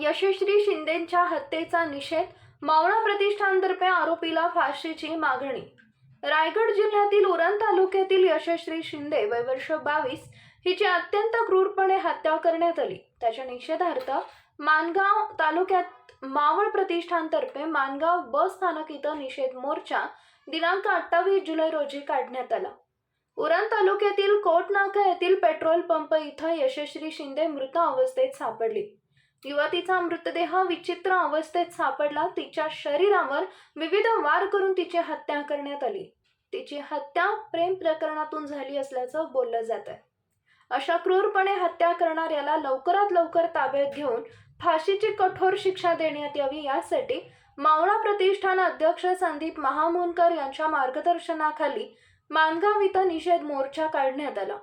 यशश्री शिंदेच्या हत्येचा निषेध मावळा प्रतिष्ठानतर्फे आरोपीला फाशीची मागणी. रायगड जिल्ह्यातील उरण तालुक्यातील यशश्री शिंदे वय वर्ष बावीस हिची अत्यंत क्रूरपणे हत्या करण्यात आली. त्याच्या निषेधार्थ मानगाव तालुक्यात मावळ प्रतिष्ठानतर्फे मानगाव बस स्थानक इथं निषेध मोर्चा दिनांक अठ्ठावीस जुलै रोजी काढण्यात आला. उरण तालुक्यातील कोटनाका येथील पेट्रोल पंप इथं यशस्वी शिंदे मृत अवस्थेत सापडली. युवतीचा मृतदेह विचित्र अवस्थेत सापडला तिच्या शरीरावर विविध वार करून तिची हत्या करण्यात आली. तिची हत्या प्रेम प्रकरणातून झाली असल्याचं बोललं जात आहे अशा क्रूरपणे हत्या करणाऱ्याला लवकरात लवकर ताब्यात घेऊन फाशीची कठोर शिक्षा देण्यात यावी यासाठी मावळा प्रतिष्ठान अध्यक्ष संदीप महामोनकर यांच्या मार्गदर्शनाखाली मानगाव इथं निषेध मोर्चा काढण्यात आला.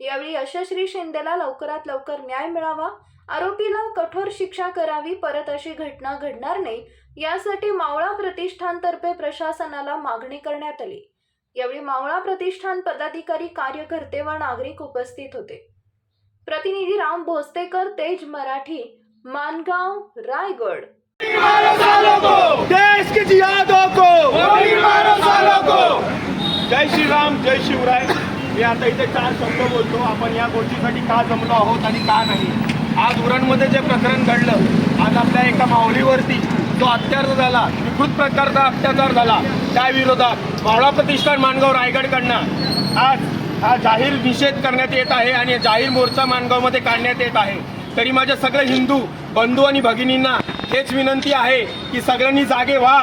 यावेळी यशस्वी शिंदेला लवकरात लवकर न्याय मिळावा आरोपीला कठोर शिक्षा करावी परत अशी घटना घडणार नाही यासाठी मावळा प्रतिष्ठानतर्फे प्रशासनाला मागणी करण्यात आली. यावेळी मावळा प्रतिष्ठान पदाधिकारी कार्यकर्ते व नागरिक उपस्थित होते. प्रतिनिधी राम भोसतेकर तेज मराठी मानगाव रायगड. देश की जिहादों को। गोली मारो सालों को। जय श्रीराम जय शिवराय। मी आता इथे चार शब्द बोलतो. आपण या गोष्टीसाठी का जमलो आहोत आणि का नाही? आज उरणमध्ये जे प्रकरण घडलं आज आपल्या एका माऊलीवरती जो अत्याचार झाला विकृत प्रकारचा अत्याचार झाला त्या विरोधात मावळा प्रतिष्ठान माणगाव रायगडकडनं आज हा जाहीर निषेध करण्यात येत आहे आणि जाहीर मोर्चा माणगावमध्ये काढण्यात येत आहे. तरी माझ्या सगळे हिंदू बंधू आणि भगिनींना हेच विनंती आहे की सगळ्यांनी जागे व्हा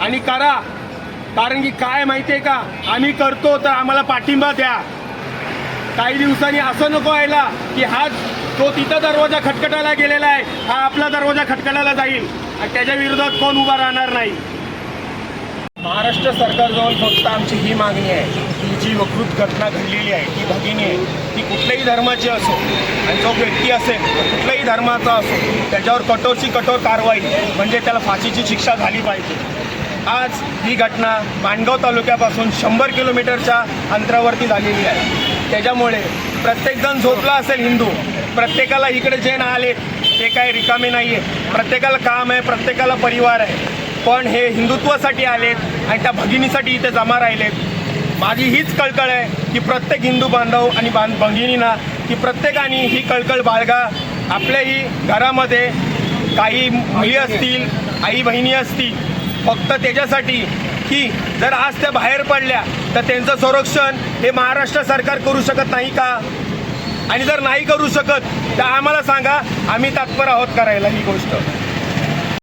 आणि करा. कारण की काय माहिती आहे का? आम्ही करतो तर आम्हाला पाठिंबा द्या. काही दिवसांनी असं नको व्हायला की हा तो तिथं दरवाजा खटखटायला गेलेला आहे हा आपला दरवाजा खटखटायला जाईल. आणि त्याच्या विरोधात कोण उभा राहणार नाही. महाराष्ट्र सरकारजवळ फक्त आमची ही मागणी आहे. की जी वकृत घटना घडलेली आहे ती भगिनी आहे ती कुठल्याही धर्माची असो आणि जो व्यक्ती असेल कुठल्याही धर्माचा असो त्याच्यावर कठोरची कठोर कारवाई म्हणजे त्याला फाशीची शिक्षा झाली पाहिजे. आज ही घटना माणगाव तालुक्यापासून शंभर किलोमीटरच्या अंतरावरती झालेली आहे. त्याच्यामुळे प्रत्येकजण झोपला असेल हिंदू. प्रत्येकाला इकडे जे ना आले ते काय रिकामे नाही आहे प्रत्येकाला काम आहे प्रत्येकाला परिवार आहे. पण हे हिंदुत्वासाठी आलेत आणि त्या भगिनीसाठी इथे जमा राहिलेत. माझी हीच कळकळ आहे की प्रत्येक हिंदू बांधव आणि बांध भगिनींना की प्रत्येकाने ही कळकळ बाळगा. आपल्याही घरामध्ये काही मुली असतील आई बहिणी असतील फक्त त्याच्यासाठी की जर आज त्या बाहेर पडल्या तर त्यांचं संरक्षण हे महाराष्ट्र सरकार करू शकत नाही का? आणि जर नाही करू शकत तर आम्हाला सांगा आम्ही तत्पर आहोत करायला ही गोष्ट.